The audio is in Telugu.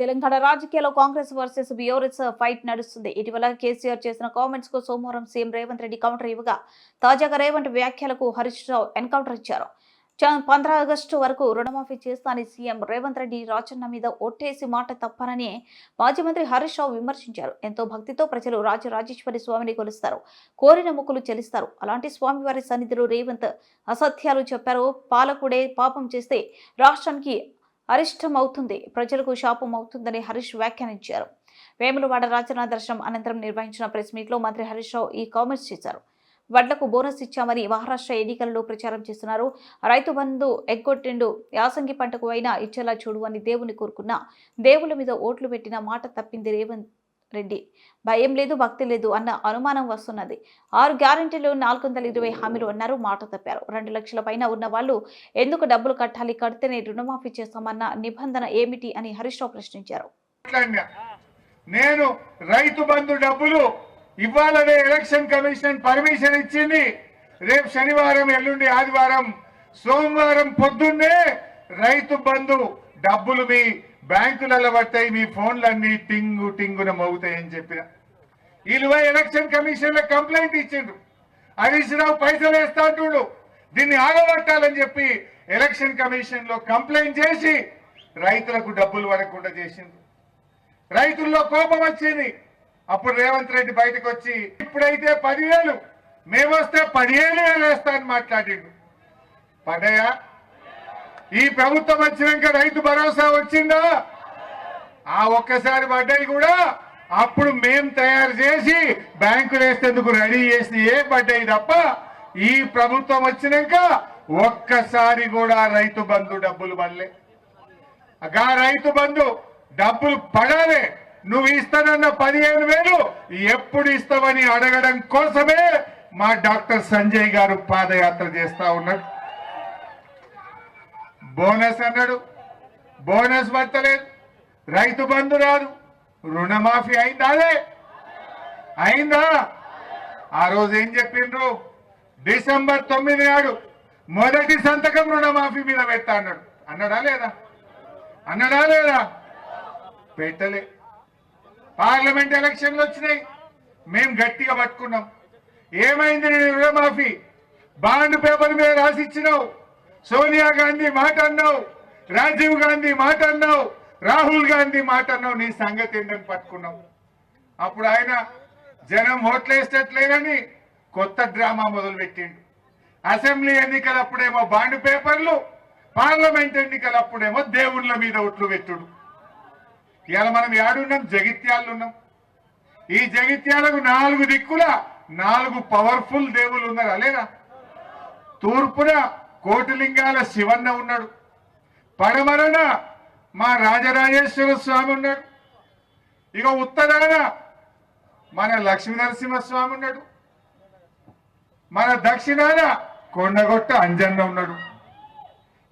తెలంగాణ రాజకీయాల్లో కాంగ్రెస్ వర్సెస్ బియోరెస్ ఫైట్ నడుస్తుంది. ఇటీవల కేసీఆర్ చేసిన కామెంట్స్కు సోమవారం సీఎం రేవంత్ రెడ్డి కౌంటర్ ఇవ్వగా తాజాగా రేవంత్ వ్యాఖ్యలకు హరీష్ రావు ఎన్కౌంటర్ ఇచ్చారు. చ- పంద్రా ఆగస్టు వరకు రుణమాఫీ చేస్తానని సీఎం రేవంత్ రెడ్డి రాజన్న మీద ఒట్టేసి మాట తప్పనని మాజీ మంత్రి హరీష్ రావు విమర్శించారు. ఎంతో భక్తితో ప్రజలు రాజరాజేశ్వరి స్వామిని కొలుస్తారు. కోరిన మొక్కులు చెల్లిస్తారు. అలాంటి స్వామివారి సన్నిధిలో రేవంత్ అసత్యాలు చెప్పారు. పాలకుడే పాపం చేస్తే రాష్ట్రానికి అరిష్టమవుతుంది. ప్రజలకు శాపం అవుతుందని హరీష్ వ్యాఖ్యానించారు. వేములవాడ రాజనా దర్శనం అనంతరం నిర్వహించిన ప్రెస్ మీట్లో మంత్రి హరీష్ రావు ఈ కామెంట్స్ చేశారు. వడ్లకు బోనస్ ఇచ్చామని మహారాష్ట్ర ఎన్నికలలో ప్రచారం చేస్తున్నారు. రైతు బంధు ఎగ్గొట్టిండు. యాసంగి పంటకు అయినా ఇచ్చేలా చూడు అని దేవుని కోరుకున్నా. దేవుల మీద ఓట్లు పెట్టిన మాట తప్పింది రేవంత్ రెడ్డి. భయం లేదు భక్తి లేదు అన్న అనుమానం వస్తున్నది. ఆరు గ్యారంటీలు నాలుగు వందల ఇరవై హామీలు అన్నారు మాట తప్పారు. రెండు లక్షల పైన ఉన్న వాళ్ళు ఎందుకు డబ్బులు కట్టాలి కడితేనే రుణమాఫీ చేస్తామన్న నిబంధన ఏమిటి అని హరీష్ రావు ప్రశ్నించారు. నేను రైతు బంధు డబ్బులు ఇవ్వాలనే ఎలక్షన్ కమిషన్ పర్మిషన్ ఇచ్చింది. రేపు శనివారం ఎల్లుండి ఆదివారం సోమవారం పొద్దున్నే రైతు బంధు డబ్బులు మీ బ్యాంకులలో పడతాయి మీ ఫోన్లన్నీ టింగు టింగున మోగుతాయని చెప్పిన. వీళ్ళు ఎలక్షన్ కమిషన్లో కంప్లైంట్ ఇచ్చిండ్రు. హరీష్ రావు పైసలు వేస్తా అంటుడు. దీన్ని ఆగబట్టాలని చెప్పి ఎలక్షన్ కమిషన్లో కంప్లైంట్ చేసి రైతులకు డబ్బులు పడకుండా చేసింది రైతుల్లో కోపం వచ్చింది. అప్పుడు రేవంత్ రెడ్డి బయటకు వచ్చి ఇప్పుడైతే పదివేలు మేమొస్తే పదిహేను వేలు వేస్తా అని మాట్లాడిండు. పడ్డాయా? ఈ ప్రభుత్వం వచ్చినాక రైతు భరోసా వచ్చిందా? ఆ ఒక్కసారి పడ్డాయి కూడా. అప్పుడు మేం తయారు చేసి బ్యాంకులు వేసేందుకు రెడీ చేసి ఏ పడ్డాయి తప్ప ఈ ప్రభుత్వం వచ్చినాక ఒక్కసారి కూడా రైతు బంధు డబ్బులు పడలే. గా రైతు బంధు డబ్బులు పడాలి. నువ్వు ఇస్తానన్న పదిహేను వేలు ఎప్పుడు ఇస్తావని అడగడం కోసమే మా డాక్టర్ సంజయ్ గారు పాదయాత్ర చేస్తా ఉన్నాడు. బోనస్ అన్నాడు. బోనస్ పడతలేదు రైతు బంధు రాదు. రుణమాఫీ అయిందా అదే అయిందా? ఆ రోజు ఏం చెప్పిండ్రు? డిసెంబర్ తొమ్మిది నాడు మొదటి సంతకం రుణమాఫీ మీద పెడతా అన్నాడు. అన్నాడా లేదా? అన్నాడా లేదా? పెట్టలే. పార్లమెంట్ ఎలక్షన్లు వచ్చినాయి. మేము గట్టిగా పట్టుకున్నాం. ఏమైంది రుణమాఫీ? బాండ్ పేపర్ మీద రాసిచ్చినావు సోనియా గాంధీ మాట అన్నావు రాజీవ్ గాంధీ మాట అన్నావు రాహుల్ గాంధీ మాట అన్నావు నీ సంగతి ఏంటని పట్టుకున్నావు. అప్పుడు ఆయన జనం ఓట్లేసేట్లేదని కొత్త డ్రామా మొదలుపెట్టిండు. అసెంబ్లీ ఎన్నికలప్పుడేమో బాండ్ పేపర్లు పార్లమెంట్ ఎన్నికలప్పుడేమో దేవుళ్ళ మీద ఒట్లు పెట్టుడు. ఇవాళ మనం ఏడున్నాం జగిత్యాలు ఉన్నాం ఈ జగిత్యాలకు నాలుగు దిక్కుల నాలుగు పవర్ఫుల్ దేవుళ్ళు ఉన్నారా? లేదా? తూర్పున కోటిలింగాల శివన్న ఉన్నాడు. పడమరన మా రాజరాజేశ్వర స్వామి ఉన్నాడు. ఇక ఉత్తరాన మన లక్ష్మీ నరసింహస్వామి ఉన్నాడు. మన దక్షిణాన కొండగొట్ట అంజన్న ఉన్నాడు.